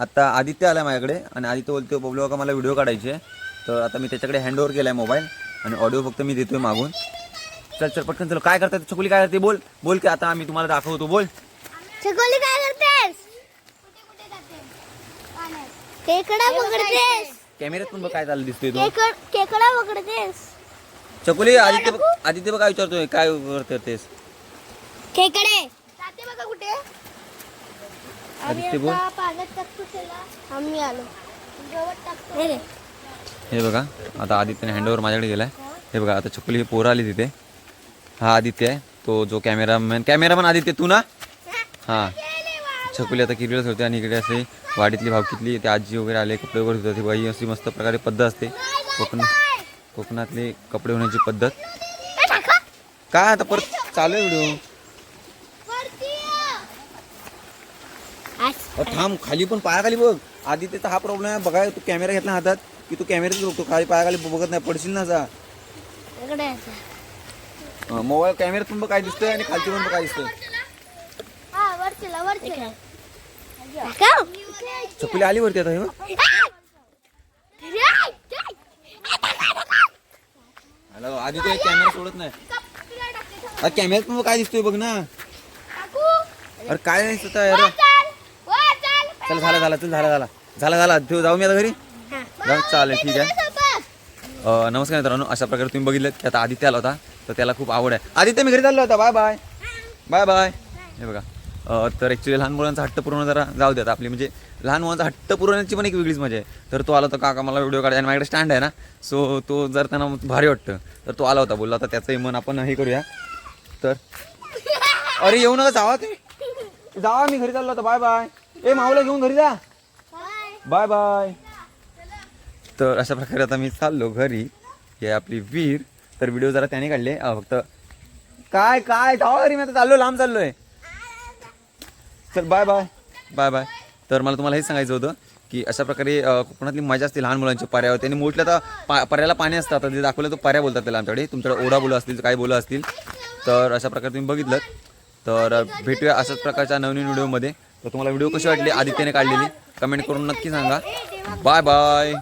आता आदित्य आला माझ्याकडे आणि आदित्य बोलतो बबलू का मला व्हिडिओ काढायचे तर आता मी त्याच्याकडे हँडओव्हर केला आहे मोबाईल आणि ऑडिओ फक्त मी देतोय मागून. चल चल पटकन चल. काय करतात चकुली काय करते? बोल. बोल की आता आम्ही तुम्हाला दाखवतो. बोल. चकोली काय करतेस? पकडतेस? कॅमेऱ्यात पण बघ काय चाललं दिसतोय तो. पकडतेस? चकुली आदित्य आदित्य बघ काय विचारतोय. काय करतेस? खेकडे जाते बघा कुठे? आदित्य बोल. पाण्यात टाकतो त्याला. आम्ही आलो. गवत टाकतो. हे बघा आता आदित्यने हँडओव्हर माझ्याकडे गेलाय हे बघा आता चकुली हे पोरं आली तिथे. हा आदित्य आहे. तो जो कॅमेरामॅन कॅमेरामॅन आदित्य तू ना? हां. छकुली आता किरवीला होते आणि इकडे असे वाडीतली भावकीतली ते आजी वगैरे आले कपडे वगैरे धुतात. बाई अशी मस्त प्रकारे पद्धत असते. कोकण कोकणातली कपडे होण्याची पद्धत. काय आता परत चालू आहे व्हिडिओ? थांब खाली पण पायाखाली बघ. आदित्यचा हा प्रॉब्लेम आहे. बघा तू कॅमेरा घेतला हातात की तू कॅमेऱ्यात बघतो. खाली पायाखाली बघत नाही पडशील ना असा. मोबाईल कॅमेऱ्यात पण बघ काय दिसतंय आणि खालची पण बघ काय दिसतंय. चकुली आली वरती आता हे बघ. हॅलो आदित्य कॅमेरा सोडत नाही अरे कॅमेऱ्यात पण बघ काय दिसतोय बघ ना अरे काय नाही. दिसत आहे अरे चल झाला झाला चल झाला झाला. झाला झाला. ठेव जाऊ मी आता घरी? जाऊ चालेल ठीक आहे. नमस्कार मित्रांनो. अशा प्रकारे तुम्ही बघितलं की आता आदित्य आला होता. तर त्याला खूप आवड आहे. आदित्य मी घरी चाललो होता. Bye bye. Bye bye. हे बघा. तर ॲक्च्युली लहान मुलांचा हट्ट पूर्ण जरा जाऊ देत आपली. म्हणजे लहान मुलांचा हट्ट पुरवण्याची पण एक वेगळीच मजा आहे. तर तो आला होता काका मला व्हिडिओ काढायचा आणि माझ्याकडे स्टँड आहे ना. सो तो जर त्यांना भारी वाटतं तर तो आला होता. बोलला होता त्याचंही मन आपण हे करूया. तर अरे येऊ नका जावा तुम्ही. जावा मी घरी चाललो होता. Bye bye. ए माऊला घेऊन घरी जा. बाय. बाय तर अशा प्रकारे आता मी चाललो घरी. हे आपली वीर. तर व्हिडिओ जरा त्याने काढले. फक्त काय काय? जावा घरी मी आता चाललो लांब चाललोय. चल बाय बाय. Bye bye. तर मला तुम्हाला हेच सांगायचं होतं की अशा प्रकारे कोकणातली मजा असते लहान मुलांची पर्यावर त्यांनी मोठल्या तर पा पर्याला पाणी असतं. आता जे दाखवलं तर पर्या बोलतात त्याला आमच्याकडे. तुमच्याकडे ओढा बोलं असतील काय बोलं असतील. तर अशा प्रकारे तुम्ही बघितलं तर भेटूया अशाच प्रकारच्या नवीन व्हिडिओमध्ये तर तुम्हाला व्हिडिओ कशी वाटली? आदित्यने काढलेली. कमेंट करून नक्की सांगा. Bye bye.